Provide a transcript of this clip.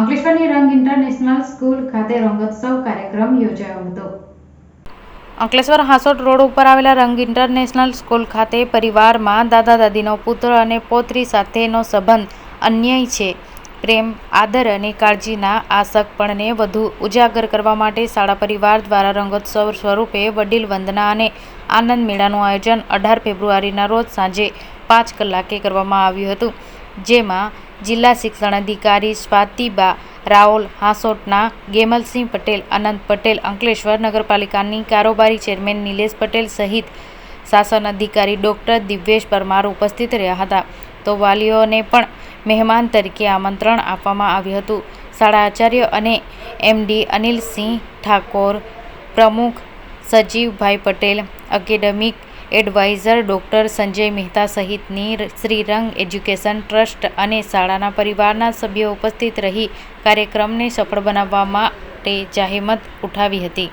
અંકલેશ્વરની રંગ international school ખાતે રંગોત્સવ કાર્યક્રમ યોજાયો હતો. અંકલેશ્વર હાંસોટ રોડ ઉપર આવેલા રંગ ઇન્ટરનેશનલ સ્કૂલ ખાતે પરિવારમાં દાદા દાદીનો પુત્ર અને પૌત્રી સાથેનો સંબંધ અન્યાય છે. પ્રેમ, આદર અને કાળજીના આ વધુ ઉજાગર કરવા માટે શાળા પરિવાર દ્વારા રંગોત્સવ સ્વરૂપે વડીલ વંદના અને આનંદ મેળાનું આયોજન અઢાર ફેબ્રુઆરીના રોજ સાંજે પાંચ કલાકે કરવામાં આવ્યું હતું, જેમાં જિલ્લા શિક્ષણ અધિકારી સ્વાતિબા રાઓલ હાંસોટના, ગેમલસિંહ પટેલ, અનંત પટેલ, અંકલેશ્વર નગરપાલિકાની કારોબારી ચેરમેન નિલેશ પટેલ સહિત શાસન અધિકારી ડૉક્ટર દિવ્યેશ પરમાર ઉપસ્થિત રહ્યા હતા. તો વાલીઓને પણ મહેમાન તરીકે આમંત્રણ આપવામાં આવ્યું હતું. શાળા આચાર્ય અને એમડી અનિલસિંહ ઠાકોર પ્રમુખ Sajivbhai Patel academic adviser doctor Sanjay Mehta સહિતની શ્રીરંગ એજ્યુકેશન ટ્રસ્ટ અને શાળાના પરિવારના સભ્યો ઉપસ્થિત રહી કાર્યક્રમને સફળ બનાવવા માટે જાહેમત ઉઠાવી હતી.